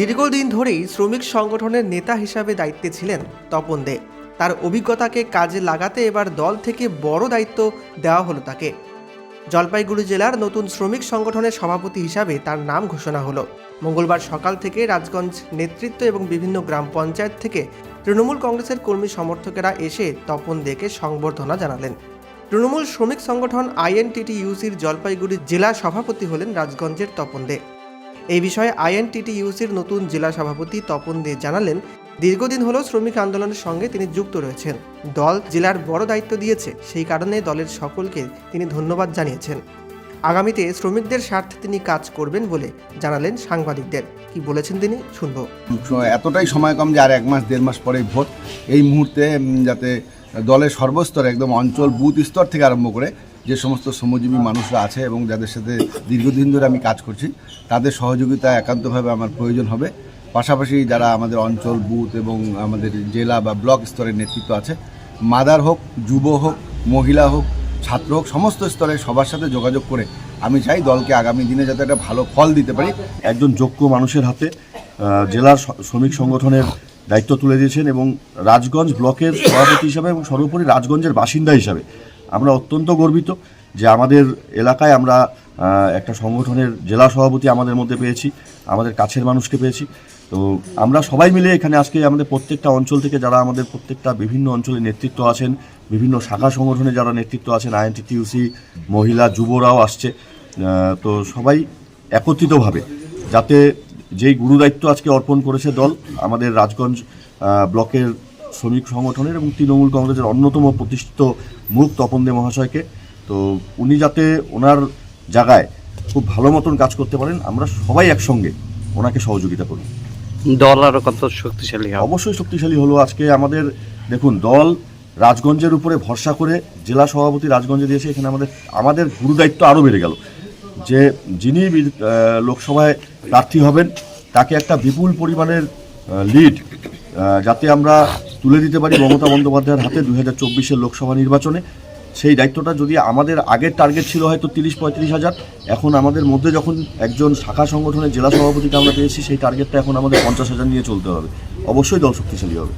দীর্ঘদিন ধরেই শ্রমিক সংগঠনের নেতা হিসাবে দায়িত্বে ছিলেন তপন দে। তার অভিজ্ঞতাকে কাজে লাগাতে এবার দল থেকে বড় দায়িত্ব দেওয়া হলো তাকে। জলপাইগুড়ি জেলার নতুন শ্রমিক সংগঠনের সভাপতি হিসাবে তার নাম ঘোষণা হলো। মঙ্গলবার সকাল থেকে রাজগঞ্জ নেতৃত্ব এবং বিভিন্ন গ্রাম পঞ্চায়েত থেকে তৃণমূল কংগ্রেসের কর্মী সমর্থকেরা এসে তপন দেকে সংবর্ধনা জানালেন। তৃণমূল শ্রমিক সংগঠন আইএনটিটি ইউসির জলপাইগুড়ি জেলা সভাপতি হলেন রাজগঞ্জের তপন দে। এই বিষয়ে আইএনটিটি ইউসির নতুন জেলা সভাপতি তপন দে জানালেন, দীর্ঘদিন হলো শ্রমিক আন্দোলনের সঙ্গে তিনি যুক্ত রয়েছেন। দল জেলার বড় দায়িত্ব দিয়েছে, সেই কারণে দলের সকলকে তিনি ধন্যবাদ জানিয়েছেন। আগামীতে শ্রমিকদের স্বার্থে তিনি কাজ করবেন বলে জানালেন সাংবাদিকদের। কি বলেছেন তিনি? শুনব। এতটাই সময় কম যে আর এক মাস, দেড় মাস পরেই ভোট। এই মুহূর্তে যাতে দলের সর্বস্তর একদম অঞ্চল বুথ স্তর থেকে আরম্ভ করে যে সমস্ত শ্রমজীবী মানুষরা আছে এবং যাদের সাথে দীর্ঘদিন ধরে আমি কাজ করছি, তাদের সহযোগিতা একান্তভাবে আমার প্রয়োজন হবে। পাশাপাশি যারা আমাদের অঞ্চল, বুথ এবং আমাদের জেলা বা ব্লক স্তরের নেতৃত্ব আছে, মাদার হোক, যুব হোক, মহিলা হোক, ছাত্র হোক, সমস্ত স্তরে সবার সাথে যোগাযোগ করে আমি চাই দলকে আগামী দিনে যাতে একটা ভালো ফল দিতে পারি। একজন যোগ্য মানুষের হাতে জেলার শ্রমিক সংগঠনের দায়িত্ব তুলে দিয়েছেন এবং রাজগঞ্জ ব্লকের সভাপতি হিসাবে এবং সর্বোপরি রাজগঞ্জের বাসিন্দা হিসাবে আমরা অত্যন্ত গর্বিত যে আমাদের এলাকায় আমরা একটা সংগঠনের জেলা সভাপতি আমাদের মধ্যে পেয়েছি, আমাদের কাছের মানুষকে পেয়েছি। তো আমরা সবাই মিলে এখানে আজকে আমাদের প্রত্যেকটা অঞ্চল থেকে যারা আমাদের প্রত্যেকটা বিভিন্ন অঞ্চলে নেতৃত্ব আছেন, বিভিন্ন শাখা সংগঠনে যারা নেতৃত্ব আছেন, আইএনটিটিউসি, মহিলা, যুবরাও আসছে তো সবাই একত্রিতভাবে যাতে যেই গুরুদায়িত্ব আজকে অর্পণ করেছে দল, আমাদের রাজগঞ্জ ব্লকের শ্রমিক সংগঠনের এবং তৃণমূল কংগ্রেসের অন্যতম প্রতিষ্ঠিত মুখ তপন দে মহাশয়কে। তো উনি যাতে ওনার জায়গায় খুব ভালো মতন কাজ করতে পারেন আমরা সবাই একসঙ্গে ওনাকে সহযোগিতা করি দল আরও কত শক্তিশালী অবশ্যই শক্তিশালী হলো। আজকে আমাদের দেখুন দল রাজগঞ্জের উপরে ভরসা করে জেলা সভাপতি রাজগঞ্জে দিয়েছে এখানে আমাদের আমাদের গুরুদায়িত্ব আরও বেড়ে গেল। যে যিনি লোকসভায় প্রার্থী হবেন তাকে একটা বিপুল পরিমাণের লিড যাতে আমরা তুলে দিতে পারি মমতা বন্দ্যোপাধ্যায়ের হাতে দু হাজার চব্বিশের লোকসভা নির্বাচনে। সেই দায়িত্বটা যদি আমাদের আগের টার্গেট ছিল হয়তো তিরিশ পঁয়ত্রিশ হাজার, এখন আমাদের মধ্যে যখন একজন শাখা সংগঠনের জেলা সভাপতিকে আমরা পেয়েছি, সেই টার্গেটটা এখন আমাদের পঞ্চাশ হাজার নিয়ে চলতে হবে। অবশ্যই দল শক্তিশালী হবে।